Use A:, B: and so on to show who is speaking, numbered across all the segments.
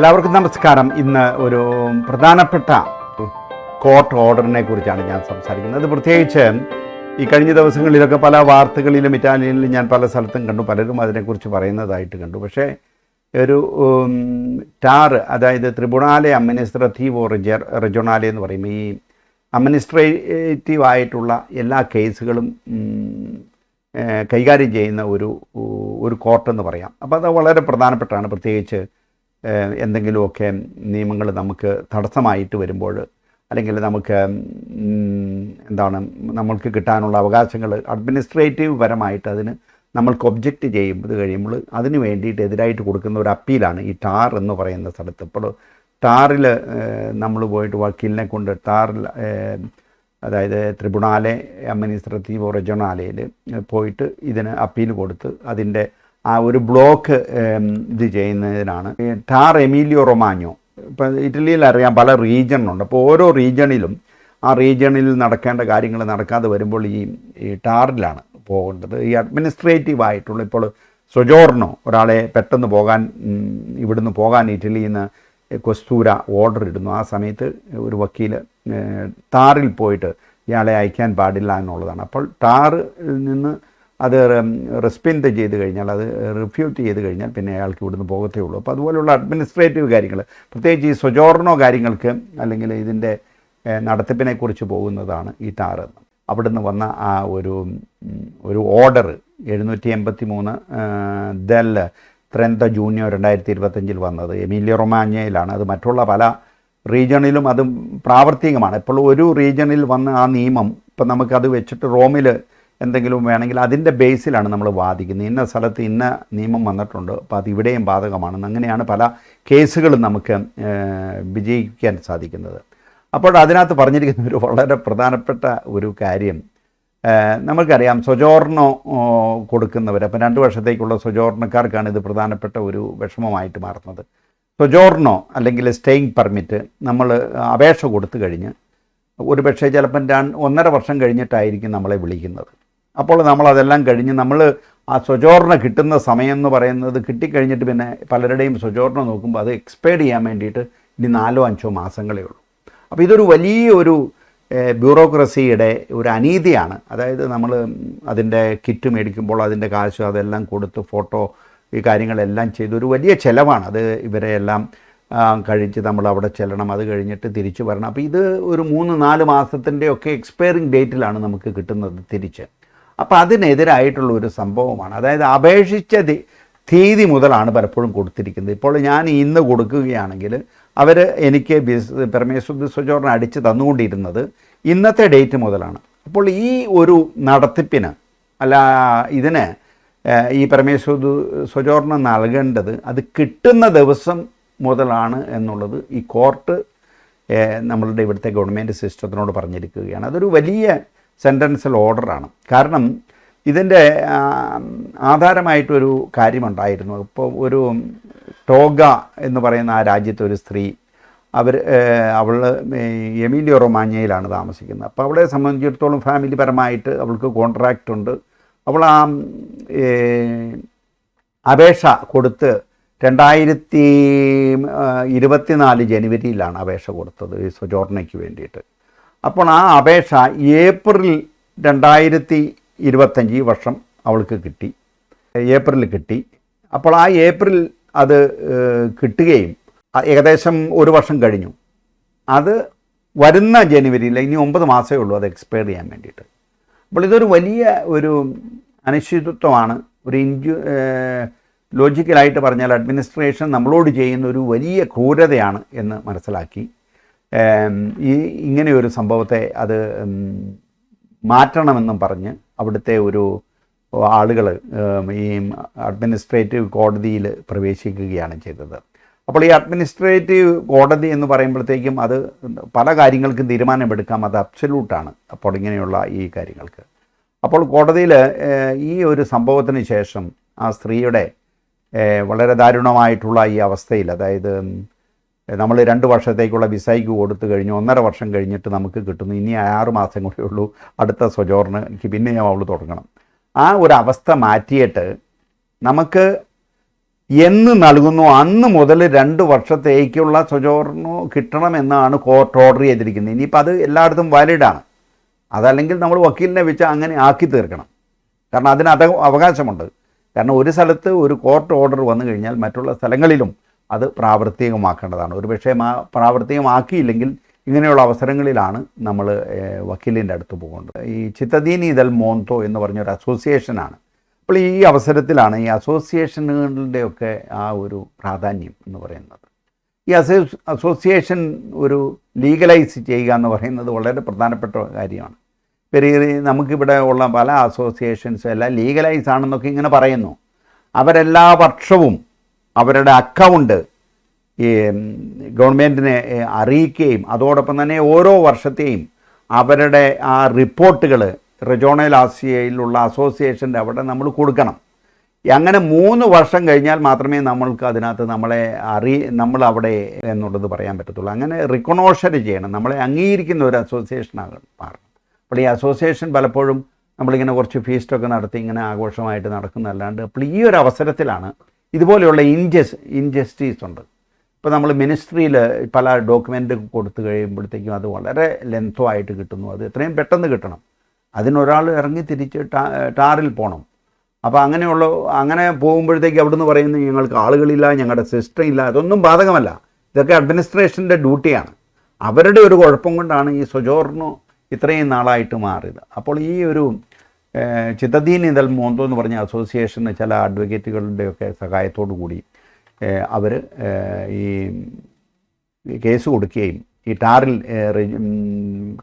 A: എല്ലാവർക്കും നമസ്കാരം. ഇന്ന് ഒരു പ്രധാനപ്പെട്ട കോർട്ട് ഓർഡറിനെ കുറിച്ചാണ് ഞാൻ സംസാരിക്കുന്നത്. പ്രത്യേകിച്ച് ഈ കഴിഞ്ഞ ദിവസങ്ങളിലൊക്കെ പല വാർത്തകളിലും ഇറ്റാലിയനിലും ഞാൻ പല സ്ഥലത്തും കണ്ടു. പലരും അതിനെക്കുറിച്ച് പറയുന്നതായിട്ട് കണ്ടു. പക്ഷേ ഒരു ടാർ അതായത് ത്രിബുണാലെ അഡ്മിനിസ്ട്രേറ്റീവ് റിജ റിജോണാലെ എന്ന് പറയും. ഈ അഡ്മിനിസ്ട്രേറ്റീവ് ആയിട്ടുള്ള എല്ലാ കേസുകളും കൈകാര്യം ചെയ്യുന്ന ഒരു ഒരു കോർട്ടെന്ന് പറയാം. അപ്പോൾ അത് വളരെ പ്രധാനപ്പെട്ടാണ്. പ്രത്യേകിച്ച് എന്തെങ്കിലുമൊക്കെ നിയമങ്ങൾ നമുക്ക് തടസ്സമായിട്ട് വരുമ്പോൾ അല്ലെങ്കിൽ നമുക്ക് എന്താണ് നമ്മൾക്ക് കിട്ടാനുള്ള അവകാശങ്ങൾ അഡ്മിനിസ്ട്രേറ്റീവ് പരമായിട്ട് അതിന് നമ്മൾക്ക് ഒബ്ജക്റ്റ് ചെയ്യുമ്പോൾ കഴിയുമ്പോൾ അതിന് വേണ്ടിയിട്ട് എതിരായിട്ട് കൊടുക്കുന്ന ഒരു അപ്പീലാണ് ഈ ടാർ എന്ന് പറയുന്ന സ്ഥലത്ത്. ഇപ്പോൾ ടാറിൽ നമ്മൾ പോയിട്ട് വക്കീലിനെ കൊണ്ട് ടാറിൽ അതായത് ട്രിബ്യൂണാലെ അഡ്മിനിസ്ട്രേറ്റീവ് റെജണാലയിൽ പോയിട്ട് ഇതിന് അപ്പീൽ കൊടുത്ത് അതിന്റെ ആ ഒരു ബ്ലോക്ക് ഇത് ചെയ്യുന്നതിനാണ്. ടാർ എമീലിയോ റൊമാഞ്ഞോ ഇപ്പം ഇറ്റലിയിൽ അറിയാം പല റീജിയണുണ്ട് അപ്പോൾ ഓരോ റീജിയണിലും ആ റീജിയണിൽ നടക്കേണ്ട കാര്യങ്ങൾ നടക്കാതെ വരുമ്പോൾ ഈ ഈ ടാറിലാണ് പോകേണ്ടത്. ഈ അഡ്മിനിസ്ട്രേറ്റീവ് ആയിട്ടുള്ള ഇപ്പോൾ സൊജോർണോ ഒരാളെ പെട്ടെന്ന് പോകാൻ ഇവിടുന്ന് പോകാൻ ഇറ്റലിയിൽ നിന്ന് കൊസ്തൂര ഓർഡർ ഇടുന്നു. ആ സമയത്ത് ഒരു വക്കീൽ ടാറിൽ പോയിട്ട് ഇയാളെ അയക്കാൻ പാടില്ല എന്നുള്ളതാണ്. അപ്പോൾ ടാറിൽ നിന്ന് അത് റെസ്പെൻഡ് ചെയ്ത് കഴിഞ്ഞാൽ അത് റിഫ്യൂട്ട് ചെയ്ത് കഴിഞ്ഞാൽ പിന്നെ അയാൾക്ക് ഇവിടുന്ന് പോകത്തേ ഉള്ളൂ. അപ്പോൾ അതുപോലുള്ള അഡ്മിനിസ്ട്രേറ്റീവ് കാര്യങ്ങൾ പ്രത്യേകിച്ച് ഈ സ്വജോർണോ കാര്യങ്ങൾക്ക് അല്ലെങ്കിൽ ഇതിന്റെ നടത്തിപ്പിനെക്കുറിച്ച് പോകുന്നതാണ് ഈ ടാറ്. അവിടുന്ന് വന്ന ആ ഒരു ഒരു ഓർഡർ എഴുന്നൂറ്റി എൺപത്തി മൂന്ന് ദൽ ത്രന്ത ജൂനിയർ രണ്ടായിരത്തി ഇരുപത്തഞ്ചിൽ വന്നത്. എമിലിയ റൊമാഞ്ഞയിലാണ് അത് മറ്റുള്ള പല റീജിയണിലും അത് പ്രാവർത്തികമാണ്. ഇപ്പോൾ ഒരു റീജിയണിൽ വന്ന ആ നിയമം ഇപ്പം നമുക്കത് വെച്ചിട്ട് റോമിൽ എന്തെങ്കിലും വേണമെങ്കിൽ അതിന്റെ ബേസിലാണ് നമ്മൾ വാദിക്കുന്നത്. ഇന്ന സ്ഥലത്ത് ഇന്ന നിയമം വന്നിട്ടുണ്ട് അപ്പോൾ അത് ഇവിടെയും ബാധകമാണെന്ന് അങ്ങനെയാണ് പല കേസുകളും നമുക്ക് വിജയിക്കാൻ സാധിക്കുന്നത്. അപ്പോൾ അതിനകത്ത് പറഞ്ഞിരിക്കുന്ന ഒരു വളരെ പ്രധാനപ്പെട്ട ഒരു കാര്യം നമുക്കറിയാം സ്വജോർണോ കൊടുക്കുന്നവർ അപ്പം രണ്ട് വർഷത്തേക്കുള്ള സ്വജോർണക്കാർക്കാണ് ഇത് പ്രധാനപ്പെട്ട ഒരു വിഷമമായിട്ട് മാറുന്നത്. സ്വജോർണോ അല്ലെങ്കിൽ സ്റ്റേയിങ് പെർമിറ്റ് നമ്മൾ അപേക്ഷ കൊടുത്തു കഴിഞ്ഞ് ഒരു പക്ഷേ ചിലപ്പം രണ്ട് ഒന്നര വർഷം കഴിഞ്ഞിട്ടായിരിക്കും നമ്മളെ വിളിക്കുന്നത്. അപ്പോൾ നമ്മൾ അതെല്ലാം കഴിഞ്ഞ് നമ്മൾ ആ സ്വജോർണ കിട്ടുന്ന സമയം എന്ന് പറയുന്നത് കിട്ടിക്കഴിഞ്ഞിട്ട് പിന്നെ പലരുടെയും സ്വജോർണ നോക്കുമ്പോൾ അത് എക്സ്പയർഡ് ചെയ്യാൻ വേണ്ടിയിട്ട് ഇനി നാലോ അഞ്ചോ മാസങ്ങളേ ഉള്ളൂ. അപ്പോൾ ഇതൊരു വലിയ ഒരു ബ്യൂറോക്രസിയുടെ ഒരു അനീതിയാണ്. അതായത് നമ്മൾ അതിന്റെ കിറ്റ് മേടിക്കുമ്പോൾ അതിന്റെ കാശ് അതെല്ലാം കൊടുത്ത് ഫോട്ടോ ഈ കാര്യങ്ങളെല്ലാം ചെയ്ത് ഒരു വലിയ ചിലവാണ്. അത് ഇവരെ എല്ലാം കഴിച്ച് നമ്മൾ അവിടെ ചെല്ലണം. അത് കഴിഞ്ഞിട്ട് തിരിച്ചു വരണം. അപ്പോൾ ഇത് ഒരു മൂന്ന് നാല് മാസത്തിന്റെ ഒക്കെ എക്സ്പയറിങ് ഡേറ്റിലാണ് നമുക്ക് കിട്ടുന്നത് തിരിച്ച്. അപ്പോൾ അതിനെതിരായിട്ടുള്ള ഒരു സംഭവമാണ്. അതായത് അപേക്ഷിച്ച തീയതി മുതലാണ് പലപ്പോഴും കൊടുത്തിരിക്കുന്നത്. ഇപ്പോൾ ഞാൻ ഇന്ന് കൊടുക്കുകയാണെങ്കിൽ അവർ എനിക്ക് ബിസ് പെർമേസ് സ്വജോറിന് അടിച്ച് തന്നുകൊണ്ടിരുന്നത് ഇന്നത്തെ ഡേറ്റ് മുതലാണ്. അപ്പോൾ ഈ ഒരു നടത്തിപ്പിന് അല്ല ഇതിന് ഈ പരമേശ്വര സ്വജോറിന് നൽകേണ്ടത് അത് കിട്ടുന്ന ദിവസം മുതലാണ് എന്നുള്ളത് ഈ കോർട്ട് നമ്മളുടെ ഇവിടുത്തെ ഗവൺമെന്റ് സിസ്റ്റത്തിനോട് പറഞ്ഞിരിക്കുകയാണ്. അതൊരു വലിയ സെന്റൻസൽ ഓർഡറാണ്. കാരണം ഇതിന്റെ ആധാരമായിട്ടൊരു കാര്യമുണ്ടായിരുന്നു. ഇപ്പോൾ ഒരു ടോഗ എന്ന് പറയുന്ന ആ രാജ്യത്തെ ഒരു സ്ത്രീ അവർ അവൾ എമീലിയോ റൊമാഞ്ഞയിലാണ് താമസിക്കുന്നത്. അപ്പോൾ അവളെ സംബന്ധിച്ചിടത്തോളം ഫാമിലി പരമായിട്ട് അവൾക്ക് കോൺട്രാക്റ്റ് ഉണ്ട് അവൾ ആ അപേക്ഷ കൊടുത്ത് രണ്ടായിരത്തി ഇരുപത്തിനാല് ജനുവരിയിലാണ് അപേക്ഷ കൊടുത്തത് ഈ സ്വജോർണയ്ക്ക് വേണ്ടിയിട്ട്. അപ്പോൾ ആ അപേക്ഷ ഏപ്രിൽ രണ്ടായിരത്തി ഇരുപത്തഞ്ച് ഈ വർഷം അവൾക്ക് കിട്ടി. ഏപ്രിൽ കിട്ടി. അപ്പോൾ ആ ഏപ്രിൽ അത് കിട്ടുകയും ഏകദേശം ഒരു വർഷം കഴിഞ്ഞു. അത് വരുന്ന ജനുവരിയിൽ ഇനി ഒമ്പത് മാസമേ ഉള്ളൂ അത് എക്സ്പയർ ചെയ്യാൻ വേണ്ടിയിട്ട്. അപ്പോൾ ഇതൊരു വലിയ ഒരു അനിശ്ചിതത്വമാണ്. ഒരു ഇൻജു ലോജിക്കലായിട്ട് പറഞ്ഞാൽ അഡ്മിനിസ്ട്രേഷൻ നമ്മളോട് ചെയ്യുന്ന ഒരു വലിയ ക്രൂരതയാണ് എന്ന് മനസ്സിലാക്കി. ഈ ഇങ്ങനെയൊരു സംഭവത്തെ അത് മാറ്റണമെന്നും പറഞ്ഞ് അവിടുത്തെ ഒരു ആളുകൾ ഈ അഡ്മിനിസ്ട്രേറ്റീവ് കോടതിയിൽ പ്രവേശിക്കുകയാണ് ചെയ്തത്. അപ്പോൾ ഈ അഡ്മിനിസ്ട്രേറ്റീവ് കോടതി എന്ന് പറയുമ്പോഴത്തേക്കും അത് പല കാര്യങ്ങൾക്കും തീരുമാനമെടുക്കാം. അത് അബ്സല്യൂട്ടാണ് അപ്പോൾ ഇങ്ങനെയുള്ള ഈ കാര്യങ്ങൾക്ക്. അപ്പോൾ കോടതിയിൽ ഈ ഒരു സംഭവത്തിന് ശേഷം ആ സ്ത്രീയുടെ വളരെ ദാരുണമായിട്ടുള്ള ഈ അവസ്ഥയിൽ അതായത് നമ്മൾ രണ്ട് വർഷത്തേക്കുള്ള വിസയ്ക്ക് കൊടുത്തു കഴിഞ്ഞു. ഒന്നര വർഷം കഴിഞ്ഞിട്ട് നമുക്ക് കിട്ടുന്നു. ഇനി ആറ് മാസം കൂടെ ഉള്ളൂ. അടുത്ത സ്വജോറിന് എനിക്ക് പിന്നെ ഞാൻ അവൾ തുടങ്ങണം. ആ ഒരു അവസ്ഥ മാറ്റിയിട്ട് നമുക്ക് എന്ന് നൽകുന്നു. അന്ന് മുതൽ രണ്ട് വർഷത്തേക്കുള്ള സ്വജോറിനോ കിട്ടണമെന്നാണ് കോർട്ട് ഓർഡർ ചെയ്തിരിക്കുന്നത്. ഇനിയിപ്പോൾ അത് എല്ലായിടത്തും വാലിഡാണ്. അതല്ലെങ്കിൽ നമ്മൾ വക്കീലിനെ വെച്ച് അങ്ങനെ ആക്കി തീർക്കണം. കാരണം അതിന് അത് അവകാശമുണ്ട്. കാരണം ഒരു സ്ഥലത്ത് ഒരു കോർട്ട് ഓർഡർ വന്നു കഴിഞ്ഞാൽ മറ്റുള്ള സ്ഥലങ്ങളിലും അത് പ്രാവർത്തികമാക്കേണ്ടതാണ്. ഒരു പക്ഷേ പ്രാവർത്തികമാക്കിയില്ലെങ്കിൽ ഇങ്ങനെയുള്ള അവസരങ്ങളിലാണ് നമ്മൾ വക്കീലിന്റെ അടുത്ത് പോകേണ്ടത്. ഈ ചിത്തദീനി ഇതൽ മോന്തോ എന്ന് പറഞ്ഞൊരു അസോസിയേഷനാണ്. അപ്പോൾ ഈ അവസരത്തിലാണ് ഈ അസോസിയേഷനുകളുടെയൊക്കെ ആ ഒരു പ്രാധാന്യം എന്ന് പറയുന്നത്. ഈ അസോ അസോസിയേഷൻ ഒരു ലീഗലൈസ് ചെയ്യുക എന്ന് പറയുന്നത് വളരെ പ്രധാനപ്പെട്ട കാര്യമാണ്. പെരിയ നമുക്കിവിടെ ഉള്ള പല അസോസിയേഷൻസും എല്ലാം ലീഗലൈസ് ആണെന്നൊക്കെ ഇങ്ങനെ പറയുന്നു. അവരെല്ലാ വർഷവും അവരുടെ അക്കൗണ്ട് ഈ ഗവൺമെന്റിനെ അറിയിക്കുകയും അതോടൊപ്പം തന്നെ ഓരോ വർഷത്തെയും അവരുടെ ആ റിപ്പോർട്ടുകൾ റെജോണൽ ആസിയയിലുള്ള അസോസിയേഷന്റെ അവിടെ നമ്മൾ കൊടുക്കണം. അങ്ങനെ മൂന്ന് വർഷം കഴിഞ്ഞാൽ മാത്രമേ നമ്മൾക്ക് അതിനകത്ത് നമ്മളെ അറി നമ്മൾ അവിടെ എന്നുള്ളത് പറയാൻ പറ്റത്തുള്ളൂ. അങ്ങനെ റിക്കണോഷർ ചെയ്യണം. നമ്മളെ അംഗീകരിക്കുന്ന ഒരു അസോസിയേഷനാകണം മാറണം അപ്പോൾ ഈ അസോസിയേഷൻ പലപ്പോഴും നമ്മളിങ്ങനെ കുറച്ച് ഫീസ്റ്റൊക്കെ നടത്തി ഇങ്ങനെ ആഘോഷമായിട്ട് നടക്കുന്നതല്ലാണ്ട് അപ്പോൾ ഈ ഒരു അവസരത്തിലാണ് ഇതുപോലെയുള്ള ഇൻജസ് ഇൻജസ്റ്റീസ് ഉണ്ട്. ഇപ്പോൾ നമ്മൾ മിനിസ്ട്രിയിൽ പല ഡോക്യുമെന്റ് കൊടുത്തു കഴിയുമ്പോഴത്തേക്കും അത് വളരെ ലെങ്തോ ആയിട്ട് കിട്ടുന്നു. അത് എത്രയും പെട്ടെന്ന് കിട്ടണം. അതിനൊരാൾ ഇറങ്ങി തിരിച്ച് ടാറിൽ പോകണം അപ്പോൾ അങ്ങനെയുള്ള അങ്ങനെ പോകുമ്പോഴത്തേക്ക് അവിടുന്ന് പറയുന്നു ഞങ്ങൾക്ക് ആളുകളില്ല ഞങ്ങളുടെ സിസ്റ്റം ഇല്ല. അതൊന്നും ബാധകമല്ല. ഇതൊക്കെ അഡ്മിനിസ്ട്രേഷന്റെ ഡ്യൂട്ടിയാണ് അവരുടെ ഒരു കുഴപ്പം കൊണ്ടാണ് ഈ സൊജോർണോ ഇത്രയും നാളായിട്ട് മാറിയത്. അപ്പോൾ ഈ ഒരു ചിത്തദീൻ ഇതൽ മോന്തോ എന്ന് പറഞ്ഞ അസോസിയേഷന് ചില അഡ്വക്കേറ്റുകളുടെയൊക്കെ സഹായത്തോടു കൂടി അവർ ഈ കേസ് കൊടുക്കുകയും ഈ ടാറിൽ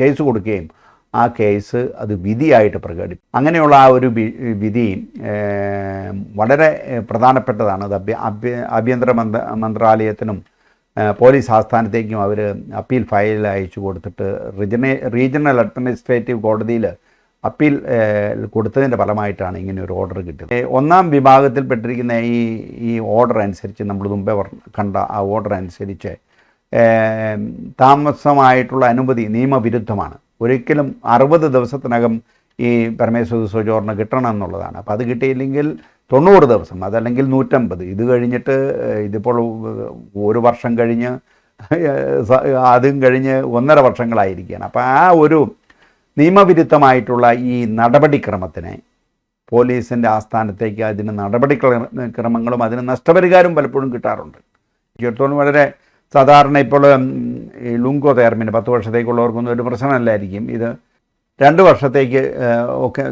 A: കേസ് കൊടുക്കുകയും ആ കേസ് അത് വിധിയായിട്ട് പ്രകടിപ്പിക്കും അങ്ങനെയുള്ള ആ ഒരു വിധി വളരെ പ്രധാനപ്പെട്ടതാണ്. അത് അഭ്യ ആഭ്യന്തര മന്ത്ര മന്ത്രാലയത്തിനും പോലീസ് ആസ്ഥാനത്തേക്കും അവർ അപ്പീൽ ഫയൽ അയച്ചു കൊടുത്തിട്ട് റീജണൽ റീജിയണൽ അഡ്മിനിസ്ട്രേറ്റീവ് കോടതിയിൽ അപ്പീൽ കൊടുത്തതിന്റെ ഫലമായിട്ടാണ് ഇങ്ങനെ ഒരു ഓർഡർ കിട്ടിയത്. ഒന്നാം വിഭാഗത്തിൽപ്പെട്ടിരിക്കുന്ന ഈ ഈ ഓർഡർ അനുസരിച്ച് നമ്മൾ മുമ്പേ കണ്ട ആ ഓർഡർ അനുസരിച്ച് താമസമായിട്ടുള്ള അനുമതി നിയമവിരുദ്ധമാണ്. ഒരിക്കലും അറുപത് ദിവസത്തിനകം ഈ പരമേശ്വര സ്വജോറിന് കിട്ടണം എന്നുള്ളതാണ് അപ്പോൾ അത് കിട്ടിയില്ലെങ്കിൽ തൊണ്ണൂറ് ദിവസം അതല്ലെങ്കിൽ നൂറ്റമ്പത്. ഇത് കഴിഞ്ഞിട്ട് ഇതിപ്പോൾ ഒരു വർഷം കഴിഞ്ഞ് അതും കഴിഞ്ഞ് ഒന്നര വർഷങ്ങളായിരിക്കുകയാണ്. അപ്പോൾ ആ ഒരു നിയമവിരുദ്ധമായിട്ടുള്ള ഈ നടപടിക്രമത്തിനെ പോലീസിന്റെ ആസ്ഥാനത്തേക്ക് അതിന് നടപടി ക്രമങ്ങളും അതിന് നഷ്ടപരിഹാരവും പലപ്പോഴും കിട്ടാറുണ്ട്. ചേർത്തോളം വളരെ സാധാരണ ഇപ്പോൾ ഈ ലുങ്കോ തേർമിന് പത്ത് വർഷത്തേക്കുള്ളവർക്കൊന്നും ഒരു പ്രശ്നമല്ലായിരിക്കും. ഇത് രണ്ട് വർഷത്തേക്ക് ഒക്കെ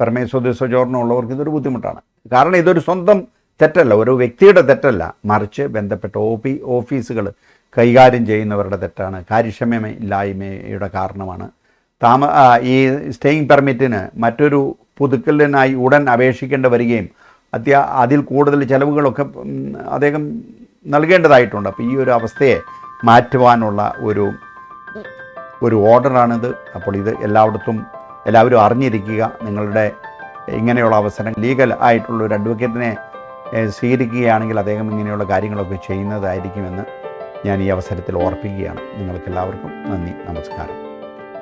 A: പരമേശ്വര സ്വജോർണമുള്ളവർക്ക് ഇതൊരു ബുദ്ധിമുട്ടാണ്. കാരണം ഇതൊരു സ്വന്തം തെറ്റല്ല ഒരു വ്യക്തിയുടെ തെറ്റല്ല. മറിച്ച് ബന്ധപ്പെട്ട ഓഫീസുകൾ കൈകാര്യം ചെയ്യുന്നവരുടെ തെറ്റാണ്. കാര്യക്ഷമമില്ലായ്മയുടെ കാരണമാണ് താമ ഈ സ്റ്റേയിങ് പെർമിറ്റിന് മറ്റൊരു പുതുക്കലിനായി ഉടൻ അപേക്ഷിക്കേണ്ടി വരികയും അത്യാ അതിൽ കൂടുതൽ ചിലവുകളൊക്കെ അദ്ദേഹം നൽകേണ്ടതായിട്ടുണ്ട്. അപ്പോൾ ഈ ഒരു അവസ്ഥയെ മാറ്റുവാനുള്ള ഒരു ഒരു ഓർഡറാണിത്. അപ്പോൾ ഇത് എല്ലായിടത്തും എല്ലാവരും അറിഞ്ഞിരിക്കുക. നിങ്ങളുടെ ഇങ്ങനെയുള്ള അവസരം ലീഗൽ ആയിട്ടുള്ള ഒരു അഡ്വക്കേറ്റിനെ സ്വീകരിക്കുകയാണെങ്കിൽ അദ്ദേഹം ഇങ്ങനെയുള്ള കാര്യങ്ങളൊക്കെ ചെയ്യുന്നതായിരിക്കുമെന്ന് ഞാൻ ഈ അവസരത്തിൽ ഓർപ്പിക്കുകയാണ്. നിങ്ങൾക്കെല്ലാവർക്കും നന്ദി നമസ്കാരം.